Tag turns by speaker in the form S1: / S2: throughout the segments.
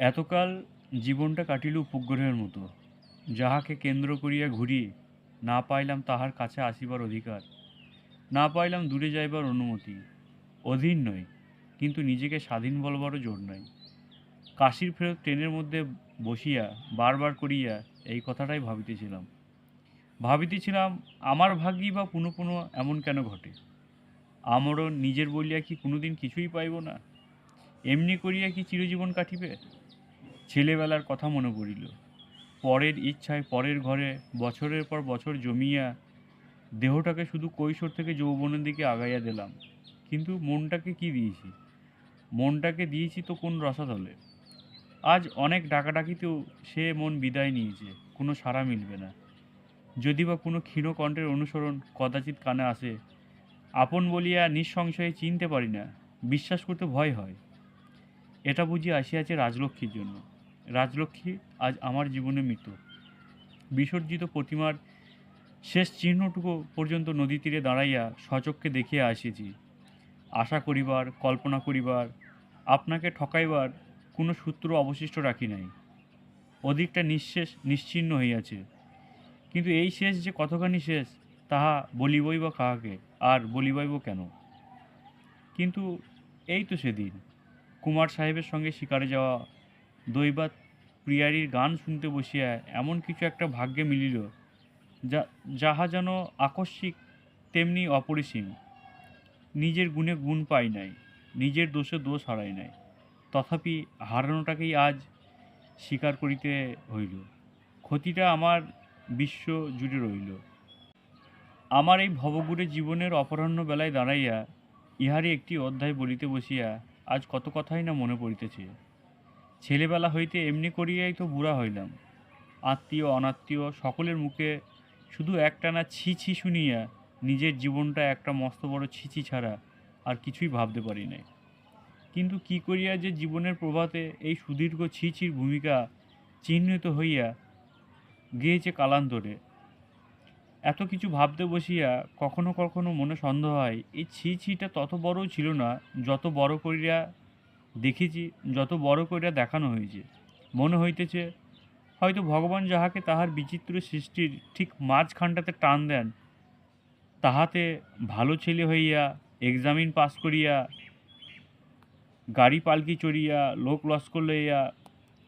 S1: এতকাল জীবনটা কাটিল উপগ্রহের মতো, যাহাকে কেন্দ্র করিয়া ঘুরি না পাইলাম তাহার কাছে আসিবার অধিকার, না পাইলাম দূরে যাইবার অনুমতি। অধীন নয় কিন্তু নিজেকে স্বাধীন বলবারও জোর নাই। কাশির ফেরত ট্রেনের মধ্যে বসিয়া বারবার করিয়া এই কথাটাই ভাবিতেছিলাম। ভাবিতেছিলাম, আমার ভাগ্যই বা পুনঃ পুনঃ এমন কেন ঘটে? আমারও নিজের বলিয়া কি কোনোদিন কিছুই পাইব না? এমনি করিয়া কি চিরজীবন কাটিবে? ছেলেবেলার কথা মনে পড়িল। পরের ইচ্ছায় পরের ঘরে বছরের পর বছর জমিয়া দেহটাকে শুধু কৈশোর থেকে যৌবনের দিকে আগাইয়া দিলাম। কিন্তু মনটাকে কি দিয়েছি? মনটাকে দিয়েছি তো কোন রসাতলে? আজ অনেক ডাকাডাকিতেও সে মন বিদায় নিয়েছে, কোনো সাড়া মিলবে না। যদি বা কোনো ক্ষীণ কণ্ঠের অনুসরণ কদাচিৎ কানে আসে, আপন বলিয়া নিঃসংশয়ে চিনতে পারি না, বিশ্বাস করতে ভয় হয়। এটা বুঝি আসিয়াছে রাজলক্ষ্মীর জন্য। রাজলক্ষ্মী আজ আমার জীবনে মৃত। বিসর্জিত প্রতিমার শেষ চিহ্নটুকু পর্যন্ত নদী তীরে দাঁড়াইয়া সচক্ষে দেখিয়া আসিয়াছি। আশা করিবার, কল্পনা করিবার, আপনাকে ঠকাইবার কোনো সূত্র অবশিষ্ট রাখি নাই। অধিকটা নিঃশেষ, নিশ্চিহ্ন হইয়াছে। কিন্তু এই শেষ যে কতখানি শেষ, তাহা বলিবই বা কাহাকে, আর বলিবইব কেন? কিন্তু এই তো সেদিন। কুমার সাহেবের সঙ্গে শিকারে যাওয়া দৈবাত প্রিয়ারির গান শুনতে বসিয়া এমন কিছু একটা ভাগ্যে মিলিল, যা, যাহা যেন আকস্মিক তেমনি অপরিসীম। নিজের গুণে গুণ পাই নাই, নিজের দোষে দোষ হারাই নাই, তথাপি হারানোটাকেই আজ স্বীকার করিতে হইল। ক্ষতিটা আমার বিশ্ব জুড়ে রইল আমার এই ভবগুড়ে জীবনের অপরাহ্ন বেলায় দাঁড়াইয়া ইহারই একটি অধ্যায় বলিতে বসিয়া আজ কত কথাই না মনে পড়িতেছে। ছেলেবেলা হইতে এমনি করিয়াই তো বুড়া হইলাম। আত্মীয়, অনাত্মীয় সকলের মুখে শুধু একটানা ছি ছি শুনিয়া নিজের জীবনটা একটা মস্ত বড় ছিছি ছাড়া আর কিছুই ভাবতে পারি নাই। কিন্তু কি করিয়া যে জীবনের প্রভাতে এই সুদীর্ঘ ছিছির ভূমিকা চিহ্নিত হইয়া গিয়েছে কালান্তরে। এত কিছু ভাবতে বসিয়া কখনো কখনো মনে সন্দেহ হয়, এই ছি ছিটা তত বড়ও ছিল না, যত বড় করিয়া দেখেছি, যত বড় করিয়া দেখানো হয়েছে মনে হইতেছে, হয়তো ভগবান যাহাকে তাহার বিচিত্র সৃষ্টির ঠিক মাঝখানটাতে টান দেন, তাহাতে ভালো ছেলে হইয়া এক্সামিন পাস করিয়া, গাড়ি পালকি চড়িয়া, লোক লস্কর লইয়া,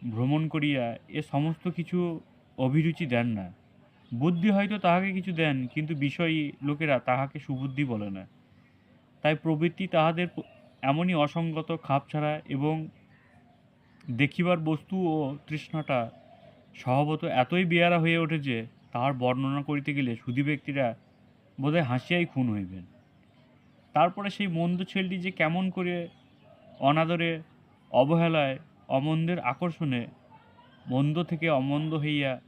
S1: ভ্রমণ করিয়া, এ সমস্ত কিছু অভিরুচি দেন না। বুদ্ধি হয়তো তাহাকে কিছু দেন, কিন্তু বিষয়ী লোকেরা তাহাকে সুবুদ্ধি বলে না। তাই প্রবৃত্তি তাহাদের এমনই অসঙ্গত খাপ ছাড়া এবং দেখিবার বস্তু ও তৃষ্ণাটা স্বভাবত এতই বেয়ারা হয়ে ওঠেছে তাহার বর্ণনা করিতে গেলে সুধী ব্যক্তিরা বোধহয় হাসিয়াই খুন হইবেন। তারপরে সেই মন্দ ছেলেটি যে কেমন করে অনাদরে, অবহেলায়, অমন্দের আকর্ষণে মন্দ থেকে অমন্দ হইয়া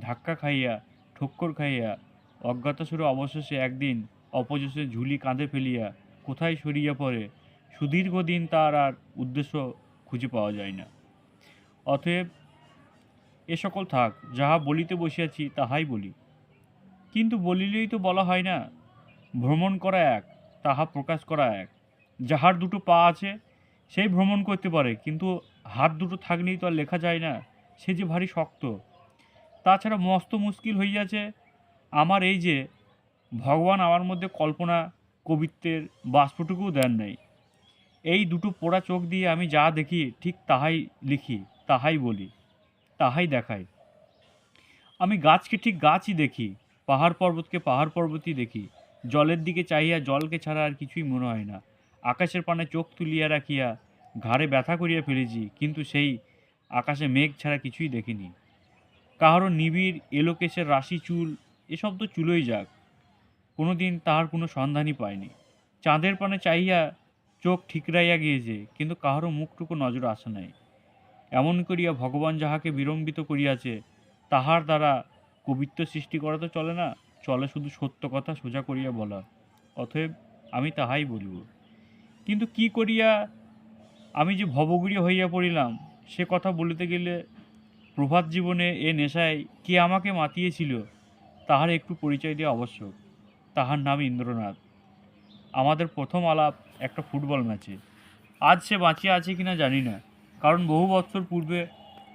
S1: ধাক্কা খাইয়া, ঠক্কর খাইয়া, অজ্ঞাতসুরে অবশেষে একদিন অপযশে ঝুলি কাঁধে ফেলিয়া কোথায় সরিয়া পড়ে সুদীর্ঘ দিন তার আর উদ্দেশ্য খুঁজে পাওয়া যায় না। অতএব এ সকল থাক, যাহা বলিতে বসিয়াছি তাহাই বলি। কিন্তু বলিলেই তো বলা হয় না, ভ্রমণ করা এক, তাহা প্রকাশ করা এক। যাহার দুটো পা আছে, সেই ভ্রমণ করতে পারে, কিন্তু হাত দুটো থাকলেই তো আর লেখা যায় না, সে যে ভারী শক্ত। তাছাড়া মস্ত মুশকিল হইয়াছে আমার এই যে, ভগবান আমার মধ্যে কল্পনা, কবিত্বের বাষ্পটুকুও দেন নাই। এই দুটো পোড়া চোখ দিয়ে আমি যা দেখি, ঠিক তাহাই লিখি, তাহাই বলি, তাহাই দেখাই। আমি গাছকে ঠিক গাছই দেখি, পাহাড় পর্বতকে পাহাড় পর্বতই দেখি, জলের দিকে চাহিয়া জলকে ছাড়া আর কিছুই মনে হয় না। আকাশের পানে চোখ তুলিয়া রাখিয়া ঘাড়ে ব্যথা করিয়া ফেলেছি, কিন্তু সেই আকাশে মেঘ ছাড়া কিছুই দেখিনি। কাহারও নিবিড় এলোকেশের রাশি চুল এসব তো চুলোই যাক। কোনো দিন তাহার কোনো সন্ধানই পায়নি চাঁদের পানে চাহিয়া চোখ ঠিকরাইয়া গিয়েছে, কিন্তু কাহারও মুখটুকু নজর আসে নাই। এমন করিয়া ভগবান যাহাকে বিলম্বিত করিয়াছে, তাহার দ্বারা কবিত্ব সৃষ্টি করা তো চলে না, চলে শুধু সত্য কথা সোজা করিয়া বলা। অতএব আমি তাহাই বলিব। কিন্তু কি করিয়া আমি যে ভবগুড়ি হইয়া পড়িলাম, সে কথা বলিতে গেলে প্রভাত জীবনে এ নেশায় কে আমাকে মাতিয়েছিল, তাহার একটু পরিচয় দেওয়া আবশ্যক। তাহার নাম ইন্দ্রনাথ। আমাদের প্রথম আলাপ একটা ফুটবল ম্যাচে। আজ সে বাঁচিয়া আছে কিনা জানি না। কারণ বহু বৎসর পূর্বে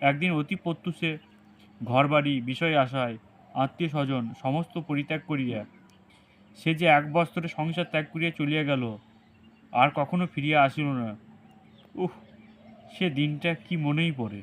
S1: একদিন অতি প্রত্যুষে ঘরবাড়ি, বিষয় আশায় আত্মীয় স্বজন সমস্ত পরিত্যাগ করিয়া সে যে এক বস্ত্রে সংসার ত্যাগ করিয়া চলিয়া গেল, আর কখনো ফিরিয়া আসিল না। উহ সে দিনটা কি মনেই পড়ে।